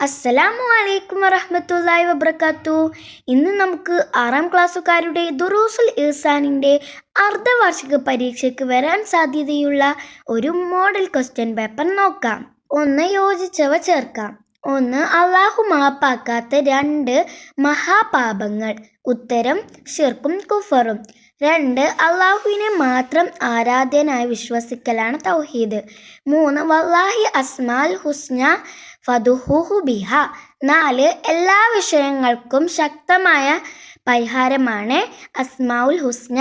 അസ്സലാമു അലൈക്കും വറഹമത്തല്ലായി വബർക്കാത്തു ഇന്ന് നമുക്ക് ആറാം ക്ലാസ്സുകാരുടെ ദുറൂസുൽ ഇർസാനിന്റെ അർദ്ധവാർഷിക പരീക്ഷയ്ക്ക് വരാൻ സാധ്യതയുള്ള ഒരു മോഡൽ ക്വസ്റ്റ്യൻ പേപ്പർ നോക്കാം. ഒന്ന് യോജിച്ചവ ചേർക്കാം. ഒന്ന് അള്ളാഹു മാപ്പാക്കാത്ത രണ്ട് മഹാപാപങ്ങൾ. ഉത്തരം ഷിർക്കും കുഫറും. രണ്ട് അള്ളാഹുവിനെ മാത്രം ആരാധ്യനായി വിശ്വസിക്കലാണ് തൗഹീദ്. മൂന്ന് വല്ലാഹി അസ്മാൽ ഹുസ്ന ഫതുഹുഹു ബിഹ. നാല് എല്ലാ വിഷയങ്ങൾക്കും ശക്തമായ പരിഹാരമാണ് അസ്മാഉൽ ഹുസ്ന.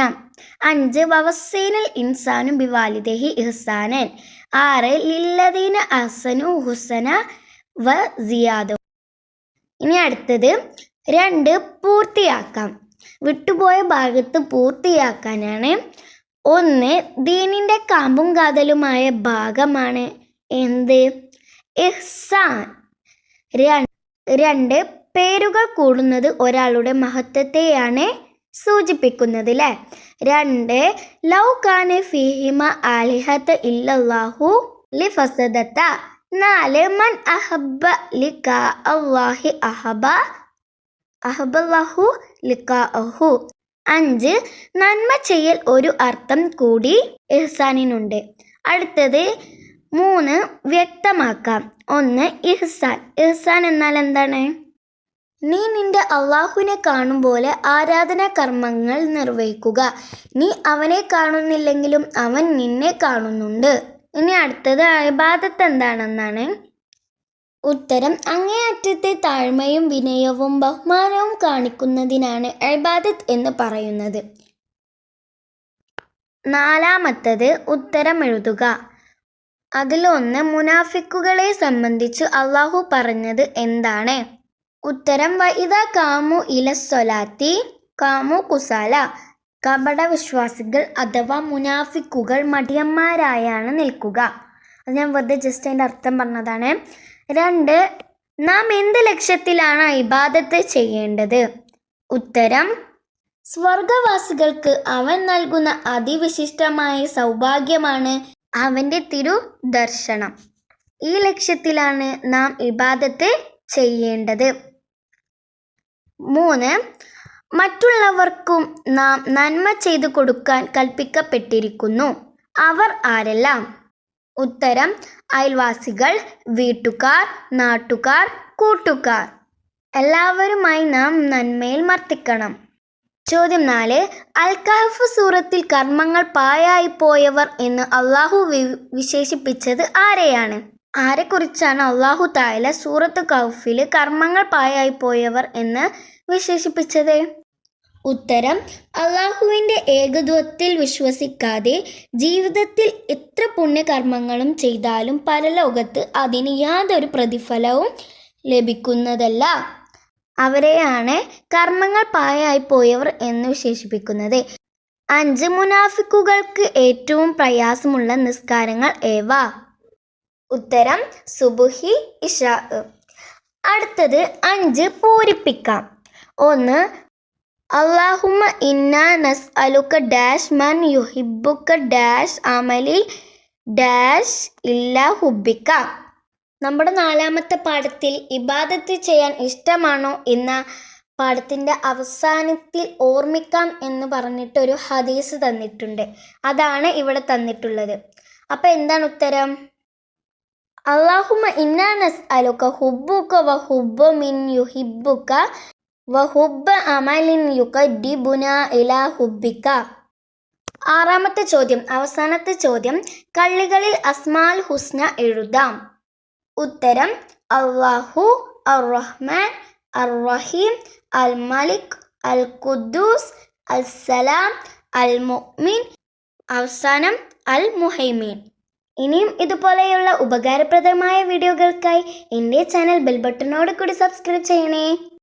അഞ്ച് വവസീനൽ ഇൻസാനു ബിവാലിദഹി ഇഹ്സാനൻ. ആറ് ലില്ലദീന അഹ്സനു ഹുസന വ സിയാദു. ഇനി അടുത്തത് രണ്ട് പൂർത്തിയാക്കാം. വിട്ടുപോയ ഭാഗത്ത് പൂർത്തിയാക്കാനാണ്. ഒന്ന് ദീനിന്റെ കാമ്പും കാതലുമായ ഭാഗമാണ്. എന്ത്? ഇഹ്സാൻ രണ്ട് പേരുകൾ കൂടുന്നത് ഒരാളുടെ മഹത്വത്തെയാണ് സൂചിപ്പിക്കുന്നത് അല്ലേ രണ്ട് ലൗ ഖാനെ ഫിഹിമ ആലിഹത്ത് ഇല്ലാഹു ലി ഫസദത്ത നാല് മൻ അഹബ്ബ ലി അള്ളാഹി അഹബ അഹബല്ലാഹു ലിക്കാഅഹു അഞ്ച് നന്മ ചെയ്യൽ ഒരു അർത്ഥം കൂടി ഇഹ്സാനിനുണ്ട്. അടുത്തത് മൂന്ന് വ്യക്തമാക്കാം. ഒന്ന് ഇഹ്സാൻ. ഇഹ്സാൻ എന്നാൽ എന്താണ്? നീ നിന്റെ അള്ളാഹുവിനെ കാണും പോലെ ആരാധനാ കർമ്മങ്ങൾ നിർവഹിക്കുക. നീ അവനെ കാണുന്നില്ലെങ്കിലും അവൻ നിന്നെ കാണുന്നുണ്ട്. ഇനി അടുത്തത് ഇബാദത്ത് എന്താണെന്നാണ്? ഉത്തരം അങ്ങേയറ്റത്തെ താഴ്മയും വിനയവും ബഹുമാനവും കാണിക്കുന്നതിനാണ് ഇബാദത്ത് എന്ന് പറയുന്നത്. നാലാമത്തത് ഉത്തരം എഴുതുക. അതിലൊന്ന് മുനാഫിക്കുകളെ സംബന്ധിച്ച് അള്ളാഹു പറഞ്ഞത് എന്താണ്? ഉത്തരം വൈദ കാമു ഇലസ്വലാത്തി കാമു കുസാല. കപട വിശ്വാസികൾ അഥവാ മുനാഫിക്കുകൾ മടിയന്മാരായാണ് നിൽക്കുക. അത് ഞാൻ വെറുതെ ജസ്റ്റ് അതിന്റെ അർത്ഥം പറഞ്ഞതാണ്. രണ്ട് നാം എന്ത് ലക്ഷ്യത്തിലാണ് ഇബാദത്ത് ചെയ്യേണ്ടത്? ഉത്തരം സ്വർഗവാസികൾക്ക് അവൻ നൽകുന്ന അതിവിശിഷ്ടമായ സൗഭാഗ്യമാണ് അവന്റെ തിരു ദർശനം ഈ ലക്ഷ്യത്തിലാണ് നാം ഇബാദത്ത് ചെയ്യേണ്ടത്. മൂന്ന് മറ്റുള്ളവർക്കും നാം നന്മ ചെയ്തു കൊടുക്കാൻ കൽപ്പിക്കപ്പെട്ടിരിക്കുന്നു. അവർ ആരെല്ലാം? ഉത്തരം അയൽവാസികൾ വീട്ടുകാർ നാട്ടുകാർ കൂട്ടുകാർ. എല്ലാവരുമായി നാം നന്മയിൽ മർത്തിക്കണം. ചോദ്യം നാല് അൽ കഹഫ് സൂറത്തിൽ കർമ്മങ്ങൾ പായായി പോയവർ എന്ന് അള്ളാഹു വിശേഷിപ്പിച്ചത് ആരെയാണ്? ആരെക്കുറിച്ചാണ് അള്ളാഹു തായാല സൂറത്ത് കൗഫിൽ കർമ്മങ്ങൾ പായായി പോയവർ എന്ന് വിശേഷിപ്പിച്ചത്? ഉത്തരം അള്ളാഹുവിന്റെ ഏകത്വത്തിൽ വിശ്വസിക്കാതെ ജീവിതത്തിൽ എത്ര പുണ്യകർമ്മങ്ങളും ചെയ്താലും പരലോകത്ത് അതിന് യാതൊരു പ്രതിഫലവും ലഭിക്കുന്നതല്ല. അവരെയാണ് കർമ്മങ്ങൾ പായായി പോയവർ എന്ന് വിശേഷിപ്പിക്കുന്നത്. അഞ്ച് മുനാഫിക്കുകൾക്ക് ഏറ്റവും പ്രയാസമുള്ള നിസ്കാരങ്ങൾ ഏവ? ഉത്തരം സുബുഹി ഇഷ. അടുത്തത് അഞ്ച് പൂരിപ്പിക്കാം. ഒന്ന് അള്ളാഹുമ്മ ഇന്ന നസ് അലുക്ക ഡാഷ് മൻ യുഹിബുക്ക ഡാഷ് അമലി ഡാഷ് ഇല്ല ഹുബിക്ക നമ്മുടെ നാലാമത്തെ പാഠത്തിൽ ഇബാദത്ത് ചെയ്യാൻ ഇഷ്ടമാണോ എന്ന പാഠത്തിന്റെ അവസാനത്തിൽ ഓർമ്മിക്കാം എന്ന് പറഞ്ഞിട്ടൊരു ഹദീസ് തന്നിട്ടുണ്ട്. അതാണ് ഇവിടെ തന്നിട്ടുള്ളത്. അപ്പം എന്താണ് ഉത്തരം? അള്ളാഹുമ ഇന്നാ നസ് അലുക്ക ഹുബുക്ക വ ഹുബ്ബ മിൻ യുഹിബുക്ക വ ഹുബ്ബ അമലിൻ യുക്കഡിബുന ഇലാ ഹുബിക്ക ആറാമത്തെ ചോദ്യം അവസാനത്തെ ചോദ്യം കള്ളികളിൽ അസ്മാൽ ഹുസ്ന എഴുതാം. ഉത്തരം അള്ളാഹു അർ റഹ്മാൻ അർ റഹീം അൽ മലിക് അൽ ഖുദ്ദൂസ് അൽ സലാം അൽ മുഅ്മിൻ അവസാനം അൽ മുഹൈമീൻ ഇനിയും ഇതുപോലെയുള്ള ഉപകാരപ്രദമായ വീഡിയോകൾക്കായി എന്റെ ചാനൽ ബെൽ ബട്ടണോട് കൂടി സബ്സ്ക്രൈബ് ചെയ്യണേ.